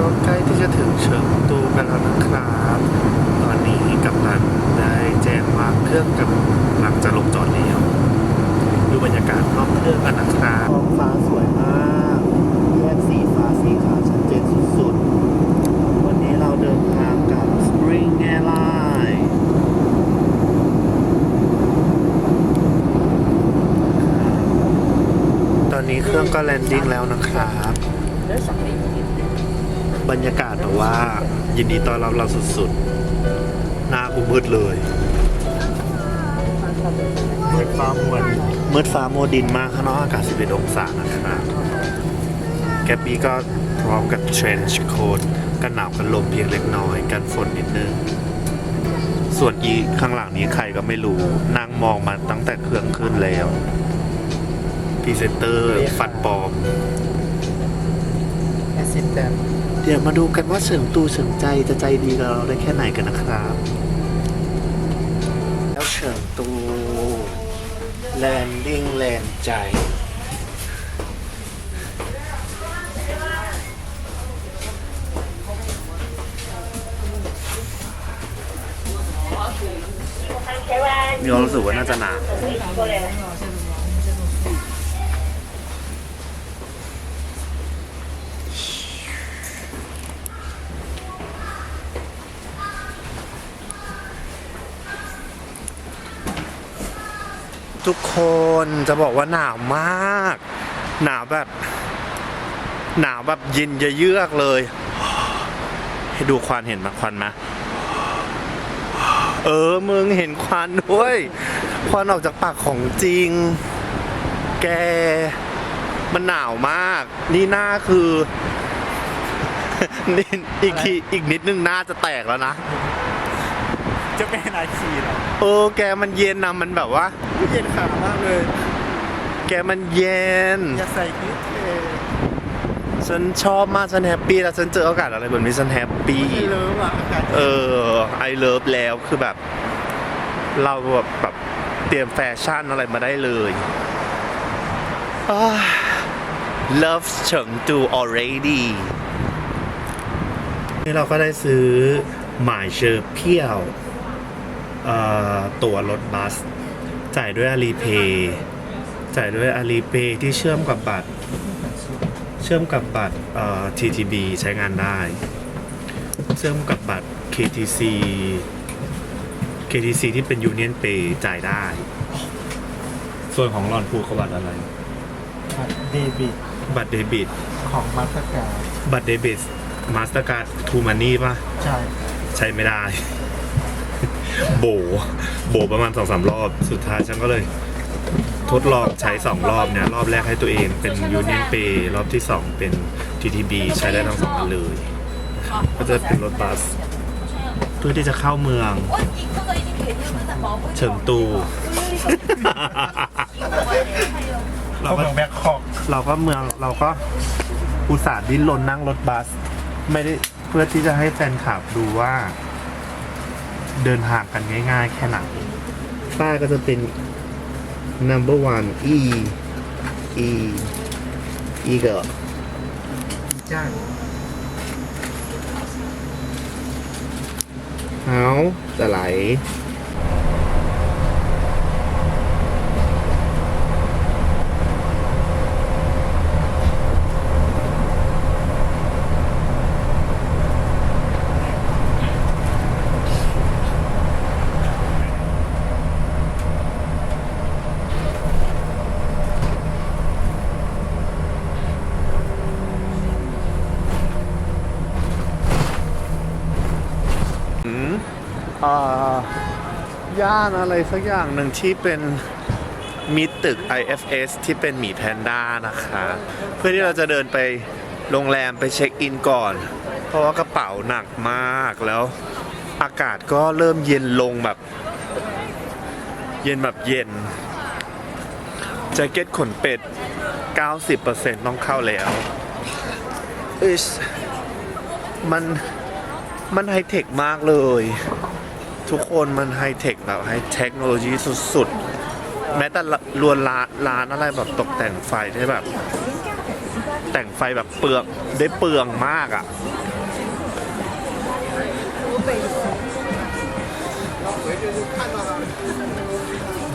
ก็ใกล้ที่จะถึงเชิงตูกันแล้วนะครับตอนนี้กัปตันได้แจ้งว่าเครื่องกำลังจะลงจอดแล้วดูบรรยากาศนอกเครื่องกันนะครับท้องฟ้าสวยมากแยกสีฟ้าสีขาวชัดเจนสุดๆ วันนี้เราเดินทางกับ Spring Airline ตอนนี้เครื่องก็แลนดิ้งแล้วนะครับ บรรยากาศแบบว่า ยินดีต้อนรับเราสุดๆ หน้ากูมืดเลยมืดฟ้ามัวมืดฟ้ามัวดินมากข้างนอกอากาศ 11 องศานะครับแกปปี้ก็พร้อมกับเทรนช์โค้ดกันหนาวกันลมเพียงเล็กน้อย กันฝนนิดนึง ส่วนอีข้างหลังนี้ใครก็ไม่รู้นั่งมองมาตั้งแต่เครื่องขึ้นแล้วพรีเซนเตอร์ฟันปลอมแอซิดแตน เดี๋ยวมาดูกันว่าเฉิงตูเฉิงใจจะใจดีกับเราได้แค่ไหนกันนะครับ แล้วเฉิงตูแลนดิ้งแลนใจมีความรู้สึกว่าน่าจะนาน ทุกคนจะบอกว่าหนาวมาก หนาวแบบ หนาวแบบเย็นเยือกเลย ให้ดูควันเห็นไหมควันไหมเออมึงเห็นควันด้วย ควันออกจากปากของจริง แก มันหนาวมาก นี่หน้าคือนี่อีกทีอีกนิดนึงหน้าจะแตกแล้วนะ จะเป็นอาคีเหรอเออแกมันเย็นนะมันแบบว่า เย็นขามากเลย แกมันเย็น อยากใส่คิดเอฉันชอบมากฉันแฮปปี้แล้วฉันเจอโอกาสอะไรแบบนี้ฉันแฮปปี้ไม่เลิฟอะอากาศเออไอเลิฟแล้วคือแบบ เราแบบแบบเตรียมแฟชั่นอะไรมาได้เลยอ่า love เฉิงตู already นี่เราก็ได้ซื้อหมายเชอร์เพียวเอ่อ ตั๋วรถบัส จ่ายด้วยอาลีเพย์จ่ายด้วยอาลีเพย์ที่เชื่อมกับบัตร เชื่อมกับบัตรเอ่อ TTB ใช้งานได้ เชื่อมกับบัตร KTC KTC ที่เป็น Union Pay จ่ายได้ ส่วนของรอนพูเขาบัตรอะไรเดบิต บัตรเดบิต ของมาสเตอร์การ์ดบัตรเดบิตมาสเตอร์การ์ดทูมันนี่ป่ะ ใช่ ใช้ไม่ได้ โบโบประมาณสองสามรอบ สุดท้ายฉันก็เลย ทดลองใช้สองรอบเนี่ย รอบแรกให้ตัวเองเป็น Union Pay รอบที่สองเป็น TTB ใช้ได้ทั้งสองอันเลย ก็จะเป็นรถบัส เพื่อที่จะเข้าเมือง เฉิงตู เราเขาก็ของแบ็คคอกเราก็เมืองเราก็อุตส่าห์ดิ้นรนนั่งรถบัส ไม่ได้เพื่อที่จะให้แฟนคลับดูว่า เดินทางกันง่าย ๆ แค่ไหนป้ายก็จะเป็น number one e e eagle จ้างเอาจะไหล ย่านอะไรสักอย่างหนึ่งที่เป็นมีตึก IFS ที่เป็นหมีแพนด้านะคะ เพื่อที่เราจะเดินไปโรงแรมไปเช็คอินก่อน เพราะว่ากระเป๋าหนักมากแล้วอากาศก็เริ่มเย็นลงแบบ เย็นแบบเย็นแจ็คเก็ตขนเป็ด 90%ต้องเข้าแล้วอิชมันมันไฮเทคมากเลย ทุกคนมันไฮเทคแบบไฮเทคโนโลยีสุดๆ แม้แต่ลวนร้านร้านอะไรแบบตกแต่งไฟได้แบบ แต่งไฟแบบเปลืองได้เปลืองมากอะ่ะ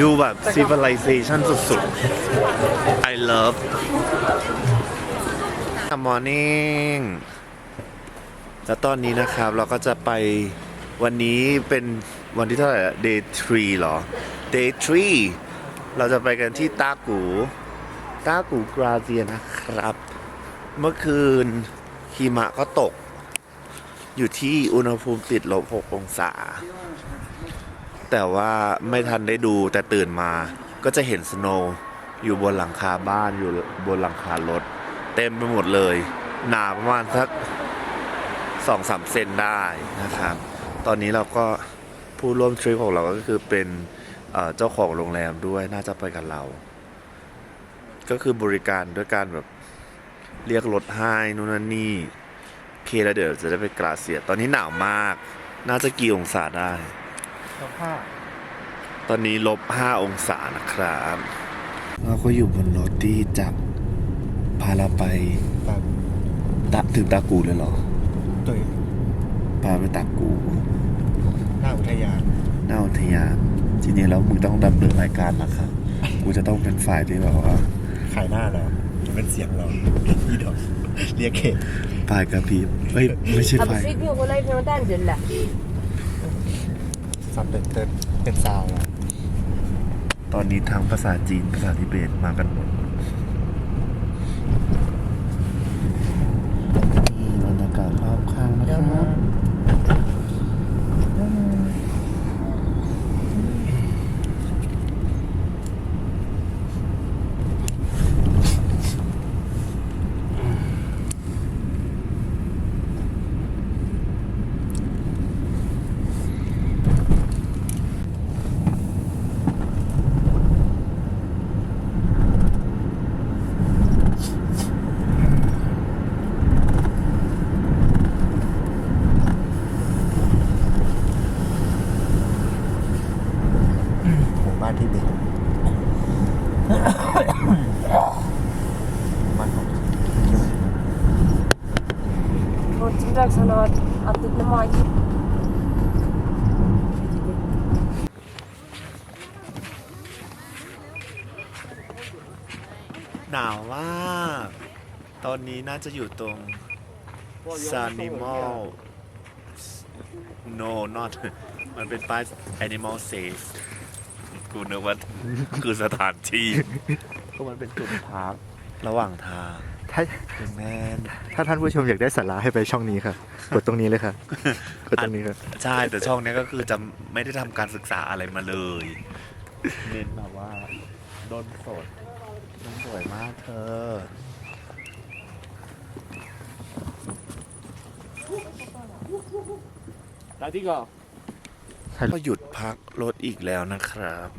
ดูแบบ civilization สุดๆ I love Good morning แล้วตอนนี้นะครับเราก็จะไป วันนี้เป็นวันที่เท่าไหร่อะ day 3เหรอ day 3เราจะไปกันที่ตากูตากูกราเซียนะครับ เมื่อคืนหิมะก็ตก อยู่ที่อุณหภูมิติดลบ6องศา แต่ว่าไม่ทันได้ดูแต่ตื่นมาก็จะเห็นสโนว์อยู่บนหลังคาบ้านอยู่บนหลังคารถ เต็มไปหมดเลย หนาประมาณสักสองสามเซนได้นะครับ ตอนนี้เราก็ผู้ร่วมทริปของเราก็คือเป็นเอ่อเจ้าของโรงแรมด้วยน่าจะไปกับเรา ก็คือบริการด้วยการแบบเรียกรถให้นู่นนั่นนี่โอเคแล้วเดี๋ยวจะได้ไปกราเซีย ตอนนี้หนาวมาก น่าจะกี่องศาได้สภาพตอนนี้ลบ5องศานะครับเราก็อยู่บนรถที่จับพาเราไปตามตะถึงตากูเลยเหรอตั วพาไปตากู หน้าอุทยาน หน้าอุทยานจริงๆแล้วมึงต้องดำเนินรายการนะครับกูจะต้องเป็นฝ่ายที่แบบว่าขายหน้าเราจะเป็นเสียงเราอีดอกเรียกเขตฝ่ายกระพริบเฮ้ยไม่ใช่ Ah, ฝ่าย bah, c'est bien, on a fait un temps, là. สับเป็นเต้นเป็นซาวอะตอนนี้ทั้งภาษาจีนภาษาทิเบตมากันหมดนี่บรรยากาศรอบข้างนะครับ หมู่บ้านที่เด็ก บ้านของ Och tillbaka han har alltid med maj. หนาวมากตอนนี้น่าจะอยู่ตรง Sanimal no not มันเป็นป้าย Animal Safe กูนึกว่าคือสถานที่ก็มันเป็นจุดพักระหว่างทางถ้าเป็นแม่นถ้าท่านผู้ชมอยากได้สาระให้ไปช่องนี้ค่ะ กดตรงนี้เลยค่ะกดตรงนี้ค่ะใช่แต่ช่องเนี้ยก็คือจะไม่ได้ทำการศึกษาอะไรมาเลยเน้นแบบว่าโดนสดมันสวยมากเธอก็ หยุดพักรถอีกแล้วนะครับ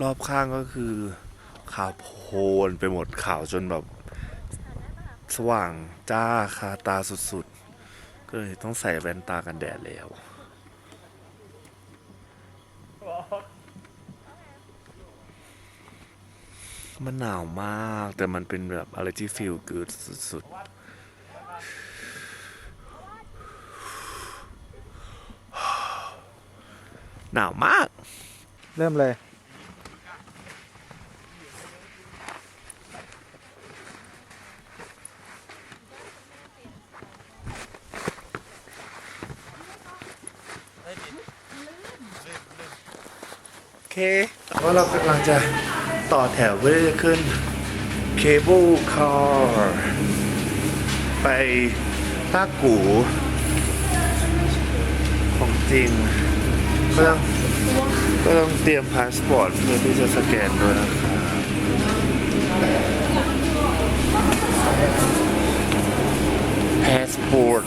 รอบข้างก็คือขาวโพลนไปหมดขาวจนแบบ สว่างจ้าคาตาสุดๆ ก็เลยต้องใส่แว่นตากันแดดแล้วมันหนาวมากแต่มันเป็นแบบอะไรที่ฟีลกูดสุดๆ หนาวมาก เริ่มเลย โอเคว่าเรากำลังจะต่อแถวเพื่อจะขึ้นเคเบิลคาร์ไปท่ากูของจริง ก็ต้องก็ต้องเตรียมพาสปอร์ตเพื่อที่จะสแกนด้วยนะครับพาสปอร์ต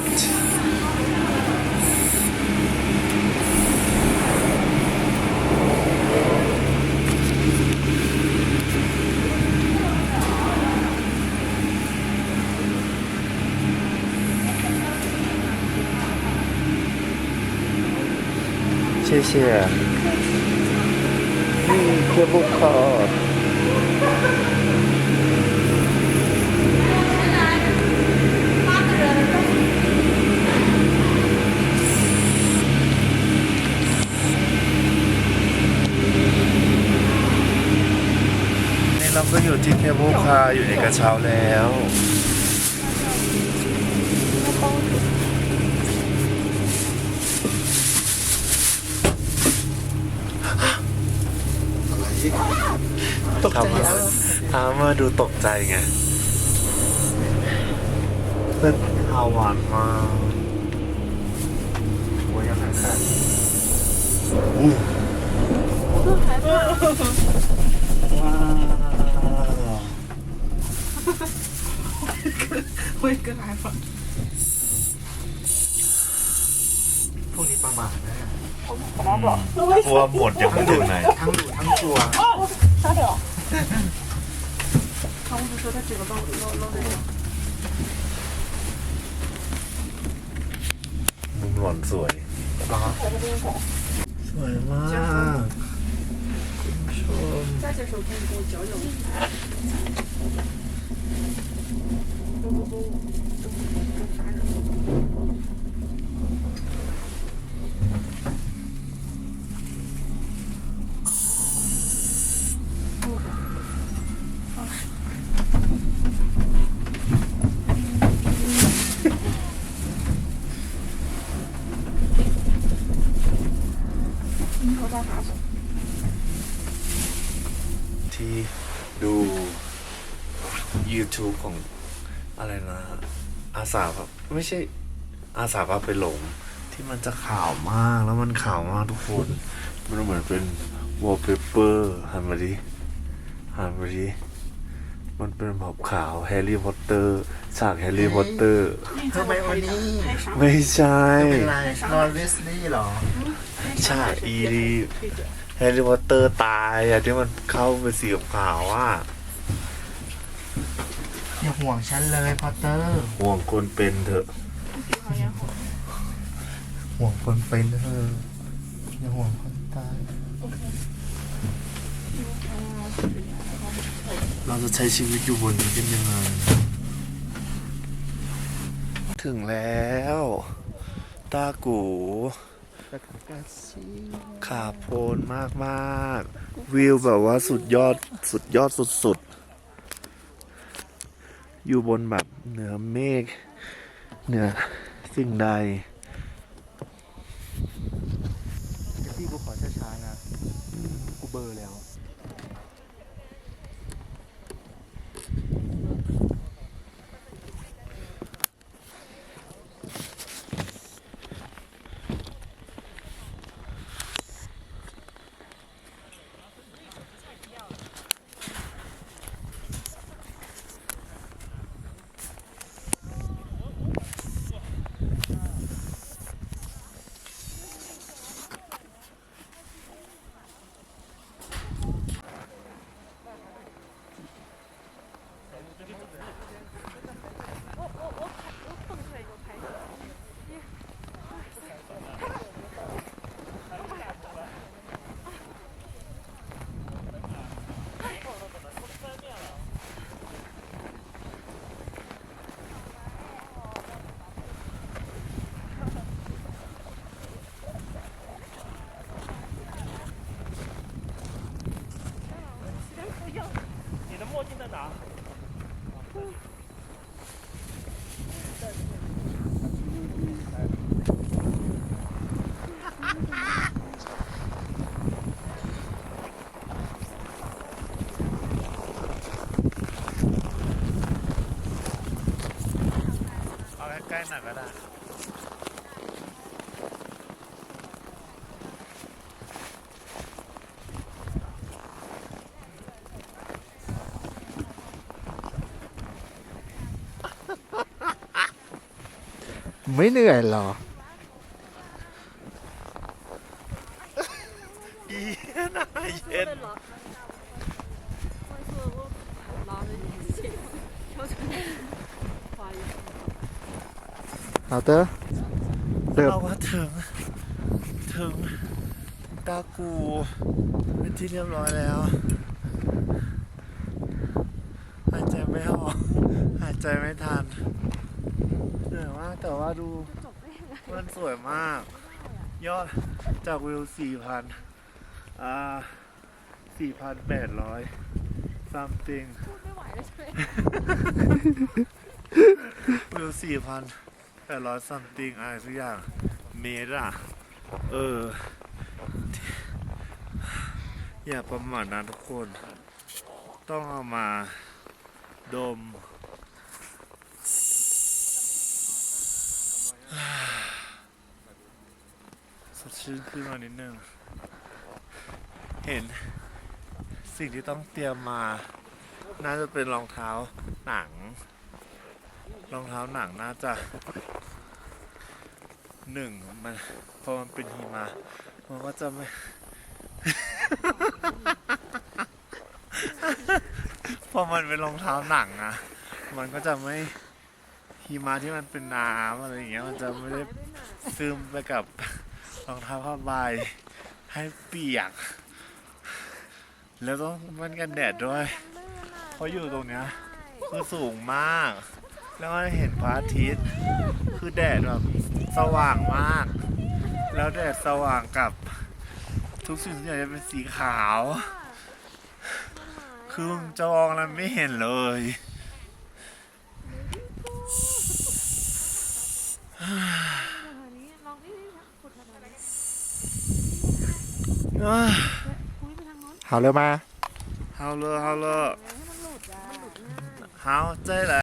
ชื่อเชื่อบุคคลเราก็อยู่ที่เทพบุคาอยู่ในกระเช้าแล้ว ทำมาดูตกใจไงเป็นฮาวันมากโอ้ยยังไงครับอู้ว้าวพวกนี้ประมาทนะกลัวหมดยังไม่ถึงไหนทั้งดูทั้งชัวมุม 办说他这个包都捞捞在这。乱嘴，啊！帅吗？加手机，加手机，我嚼。YouTube ของอะไรนะอาสาแบบไม่ใช่อาสาพาไปหลง ที่มันจะข่าวมากแล้วมันข่าวมากทุกคน มันเหมือนเป็นวอลเปเปอร์หันมาดิหันมาดิมันเป็นแบบข่าวแฮร์รี่พอตเตอร์ฉากแฮร์รี่พอตเตอร์ทำไมวันนี้ไม่ใช่เป็นไรนอนเวสลี่เหรอใช่อีดีแฮร์รี่พอตเตอร์ตายอะที่มันเข้าไปสีขาวๆอะ อย่าห่วงฉันเลยพอตเตอร์ ห่วงคนเป็นเถอะ ห่วงคนเป็นเธออย่าห่วงคนตาย เราจะใช้ชีวิตอยู่บนนี้กันยังไง ถึงแล้ว ตากูขาโพนมากมากๆวิวแบบว่าสุดยอดสุดยอดสุดๆ อยู่บนแบบเหนือเมฆเหนือสิ่งใด พี่กูขอช้าๆนะ กูเบอร์แล้ว เอาใก ล้ๆหน่อยก็ได้ไม่เหนื่อยเหรออีน่าเย็นเอาเตอร์เดิมเราก็ถึง ถึงตากูเป็นที่เรียบร้อยแล้วหายใจไม่ออกหายใจไม่ทันเหนื่อยมากแต่ว่าดูมันสวยมาก ยอดจากวิว 4,000 อ่า 4,800 something ไม่ไหวแล้วใช่ไหมวิวสี่พัน แปดร้อย something อะไรสักอย่างเมตรอะเออ อย่าประมาทนะทุกคน ต้องเอามาดม สดชื่นขึ้นมานิดนึง เห็นสิ่งที่ต้องเตรียมมา น่าจะเป็นรองเท้าหนัง รองเท้าหนังน่าจะหนึ่งมันพอมันเป็นหิมะมันก็จะไม่พอมันเป็นรองเท้าหนังอะมันก็จะไม่หิมะที่มันเป็นน้ำอะไรอย่างเงี้ยมันจะไม่ได้ซึมไปกับรองเท้าผ้าใบให้เปียก แล้วต้องมันกันแดดด้วยเพราะอยู่ตรงเนี้ยคือสูงมาก แล้วก็เห็นพระอาทิตย์คือแดดแบบสว่างมาก แล้วแดดสว่างกับทุกสิ่งทุกอย่างจะเป็นสีขาว คือจะมองแล้วไม่เห็นเลยเอาเลยมาเอาเลยเอาเลยเอาใจและ